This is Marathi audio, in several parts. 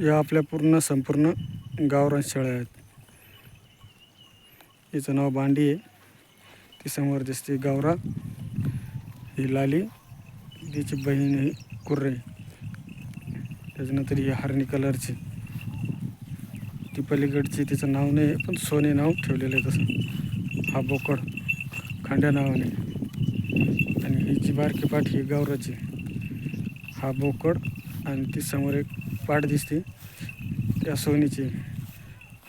या आपल्या पूर्ण संपूर्ण गावरान शेळ्या आहेत. हिचं नाव बांडी आहे. ती समोर दिसते गावरा. ही लाली. तिची बहीण ही कुर्रे. त्याच्यानंतर ही हरणी कलरची. ती पलीकडची तिचं नाव नाही पण सोने नाव ठेवलेलं आहे तसं. हा बोकड. खांड्या नावाने. आणि हिची बारकी पाठ ही गावराची हा बोकड आणि ती समोर एक पाठ दिसते त्या सोनीची.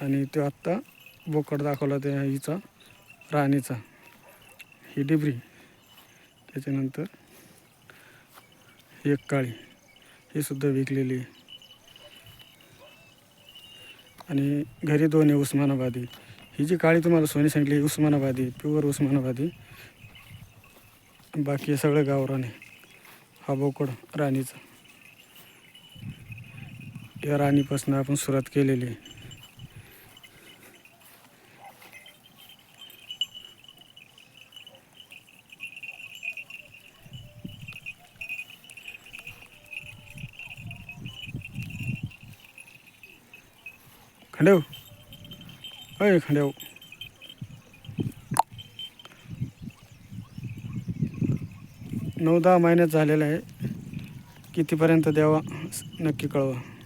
आणि तो आत्ता बोकड दाखवला त्या हिचा राणीचा. ही डिबरी. त्याच्यानंतर एक काळी. ही सुद्धा विकलेली आहे. आणि घरी दोन आहे उस्मानाबादी. ही जी काळी तुम्हाला सोनी सांगितली ही उस्मानाबादी प्युअर उस्मानाबादी. बाकी हे सगळं गावरान आहे. हा बोकड राणीचा. या राणीपासून आपण सुरुवात केलेली आहे. खंडेव. अय खंडेव. नऊ दहा महिन्यात झालेला आहे. कितीपर्यंत द्यावा? नक्की कळवा.